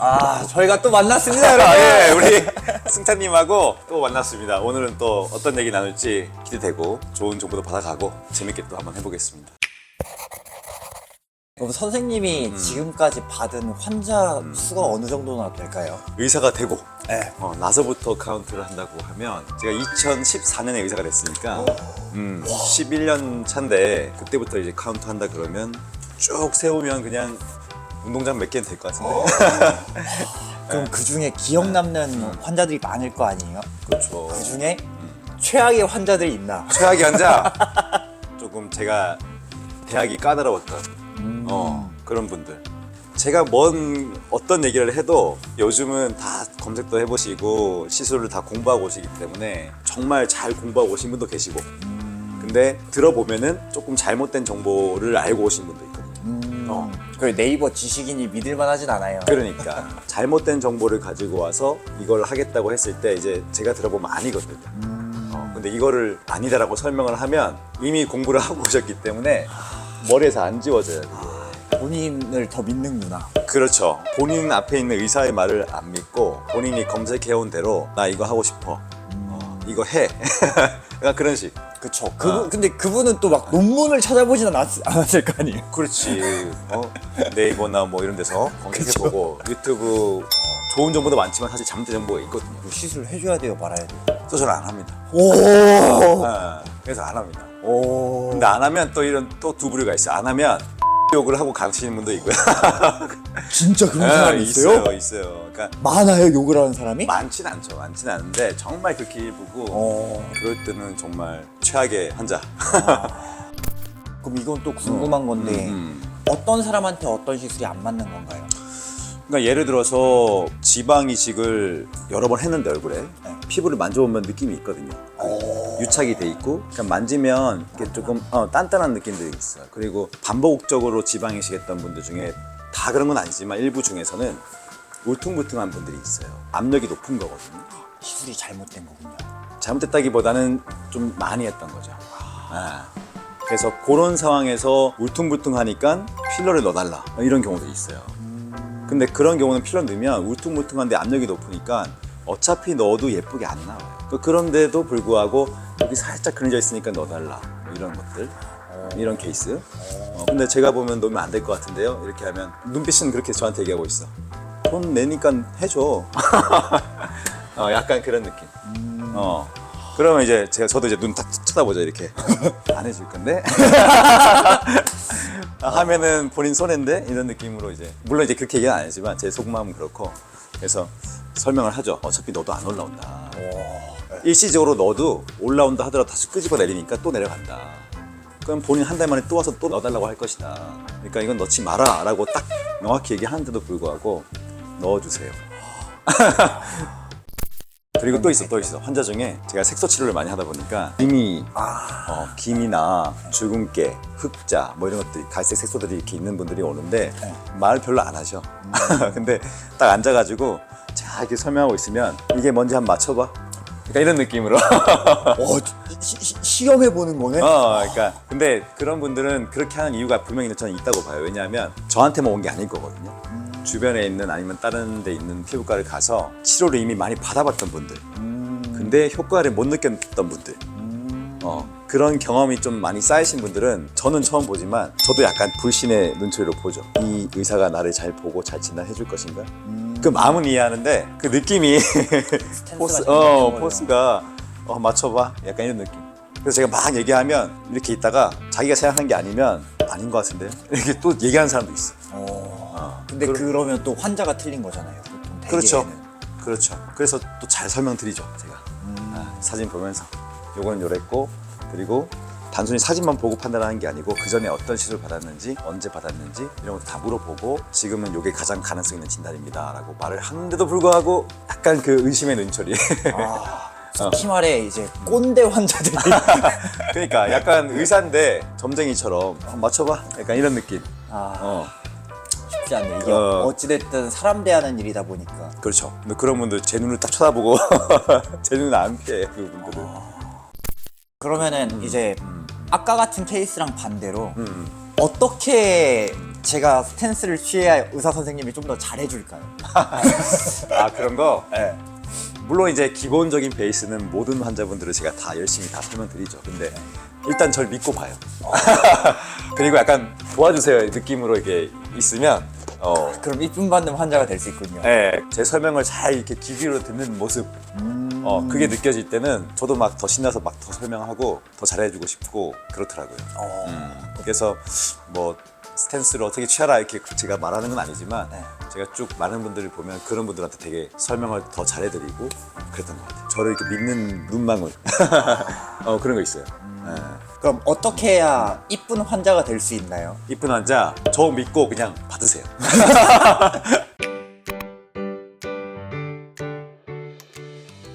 아, 저희가 또 만났습니다, 여러분. 아, 예, 우리 승타님하고 또 만났습니다. 오늘은 또 어떤 얘기 나눌지 기대되고 좋은 정보도 받아가고 재밌게 또 한번 해보겠습니다. 그럼 선생님이 지금까지 받은 환자 음. 수가 어느 정도나 될까요? 의사가 되고 네. 어, 나서부터 카운트를 한다고 하면 제가 2014년에 의사가 됐으니까 음, 11년 차인데 그때부터 이제 카운트 한다 그러면 쭉 세우면 그냥 운동장 몇 개는 될 것 같은데. 그럼 그 중에 기억 남는 환자들이 많을 거 아니에요? 그렇죠. 그 중에 최악의 환자들이 있나? 최악의 환자? 조금 제가 대학이 까다로웠던 어, 그런 분들. 제가 뭔 어떤 얘기를 해도 요즘은 다 검색도 해보시고 시술을 다 공부하고 오시기 때문에 정말 잘 공부하고 오신 분도 계시고. 근데 들어보면은 조금 잘못된 정보를 알고 오신 분도 있거든요. 어. 그 네이버 지식인이 믿을만 하진 않아요. 그러니까 잘못된 정보를 가지고 와서 이걸 하겠다고 했을 때 이제 제가 들어보면 아니거든요. 어, 근데 이거를 아니다라고 설명을 하면 이미 공부를 하고 오셨기 때문에 머리에서 안 지워져요. 그게. 본인을 더 믿는구나. 그렇죠. 본인 앞에 있는 의사의 말을 안 믿고 본인이 검색해온 대로 나 이거 하고 싶어. 어, 이거 해. 그러니까 그런 식. 그쵸. 그분, 근데 그분은 또 막 논문을 찾아보지는 않았, 않았을 거 아니에요? 그렇지. 어? 네이버나 뭐 이런 데서 검색해보고 유튜브 어, 좋은 정보도 많지만 사실 잘못된 정보가 있거든요. 그 시술 해줘야 돼요, 말아야 돼요? 수술 안 합니다. 오! 어, 그래서 안 합니다. 오. 근데 안 하면 또 이런 또 두 부류가 있어요. 안 하면 욕을 하고 가시는 분도 있고요. 진짜 그런 아, 사람이 있어요? 있어요, 있어요. 그러니까 많아요, 욕을 하는 사람이? 많진 않죠, 많진 않은데 정말 극히 일부고 어. 그럴 때는 정말 최악의 환자. 그럼 이건 또 궁금한 건데 음. 어떤 사람한테 어떤 시술이 안 맞는 건가요? 그러니까 예를 들어서 지방 이식을 여러 번 했는데 얼굴에 네. 피부를 만져보면 느낌이 있거든요. 유착이 돼 있고 그러니까 만지면 이게 조금 어, 단단한 느낌들이 있어요. 그리고 반복적으로 지방 이식했던 분들 중에 다 그런 건 아니지만 일부 중에서는 울퉁불퉁한 분들이 있어요. 압력이 높은 거거든요. 시술이 잘못된 거군요. 잘못됐다기보다는 좀 많이 했던 거죠. 아. 그래서 그런 상황에서 울퉁불퉁하니까 필러를 넣어달라 이런 경우도 있어요. 근데 그런 경우는 필러 넣으면 울퉁불퉁한데 압력이 높으니까 어차피 넣어도 예쁘게 안 나와요. 또 그런데도 불구하고 여기 살짝 그려져 있으니까 넣어달라 뭐 이런 것들 이런 케이스. 어, 근데 제가 보면 넣으면 안 될 것 같은데요. 이렇게 하면 눈빛은 그렇게 저한테 얘기하고 있어. 돈 내니까 해줘. 어, 약간 그런 느낌. 어. 그러면 이제 제가 저도 이제 눈 딱 쳐다보죠 이렇게 안 해줄 건데 하면은 본인 손해인데 이런 느낌으로 이제 물론 이제 그렇게 얘기는 안 하지만 제 속마음은 그렇고 그래서 설명을 하죠 어차피 너도 안 올라온다 일시적으로 너도 올라온다 하더라도 다시 끄집어 내리니까 또 내려간다 그럼 본인 한 달 만에 또 와서 또 넣어달라고 할 것이다 그러니까 이건 넣지 마라 라고 딱 명확히 얘기하는데도 불구하고 넣어주세요 그리고 또 있어, 또 있어. 환자 중에 제가 색소 치료를 많이 하다 보니까 김이, 어, 김이나 주근깨, 흑자 뭐 이런 것들이 갈색 색소들이 이렇게 있는 분들이 오는데 말 별로 안 하셔. 근데 딱 앉아가지고 자 이렇게 설명하고 있으면 이게 뭔지 한번 맞춰봐. 그러니까 이런 느낌으로. 어, 시, 시, 시험해 보는 거네. 어, 그러니까 근데 그런 분들은 그렇게 하는 이유가 분명히 저는 있다고 봐요. 왜냐하면 저한테만 온 게 아닐 거거든요. 주변에 있는 아니면 다른 데 있는 피부과를 가서 치료를 이미 많이 받아봤던 분들. 근데 효과를 못 느꼈던 분들. 어, 그런 경험이 좀 많이 쌓이신 분들은 저는 처음 보지만 저도 약간 불신의 눈초리로 보죠. 이 의사가 나를 잘 보고 잘 진단해 줄 것인가? 그 마음은 이해하는데 그 느낌이 포스, 좀 어. 포스가 어, 맞춰봐. 약간 이런 느낌. 그래서 제가 막 얘기하면 이렇게 있다가 자기가 생각한 게 아니면 아닌 것 같은데 이렇게 또 얘기하는 사람도 있어. 어. 근데 그럼- 그러면 또 환자가 틀린 거잖아요. 보통 대개는. 그렇죠. 그렇죠. 그래서 또 잘 설명드리죠, 제가. 아, 사진 보면서. 요거는 요랬고, 그리고 단순히 사진만 보고 판단하는 게 아니고 그 전에 어떤 시술 받았는지, 언제 받았는지 이런 것도 다 물어보고 지금은 요게 가장 가능성 있는 진단입니다. 라고 말을 하는데도 불구하고 약간 그 의심의 눈초리. 아, 어. 특히 말해 이제 꼰대 환자들이 그러니까 약간 의사인데 점쟁이처럼 어, 맞춰봐. 약간 이런 느낌. 아, 어, 쉽지 않네. 이게 어. 어. 찌됐든 사람 대하는 일이다 보니까. 그렇죠. 근데 그런 분들 제 눈을 딱 쳐다보고 제 눈을 안 피해, 그분들은. 그러면은 이제 아까 같은 케이스랑 반대로 음. 어떻게 제가 스탠스를 취해야 의사 선생님이 좀 더 잘해줄까요? 아 그런 거 네. 물론 이제 기본적인 베이스는 모든 환자분들을 제가 다 열심히 다 설명드리죠. 근데 일단 절 믿고 봐요. 그리고 약간 도와주세요 느낌으로 이렇게 있으면 어, 그럼 이쁨 받는 환자가 될 수 있군요. 예, 제 설명을 잘 이렇게 귀 기울여 듣는 모습 어, 그게 느껴질 때는 저도 막 더 신나서 막 더 설명하고 더 잘해주고 싶고 그렇더라고요. 어. 음, 그래서 뭐 스탠스를 어떻게 취하라 이렇게 제가 말하는 건 아니지만 네. 제가 쭉 많은 분들을 보면 그런 분들한테 되게 설명을 더 잘해드리고 그랬던 것 같아요. 저를 이렇게 믿는 눈망울 어, 그런 거 있어요. 예. 그럼 어떻게 해야 이쁜 환자가 될 수 있나요? 이쁜 환자 저 믿고 그냥 받으세요.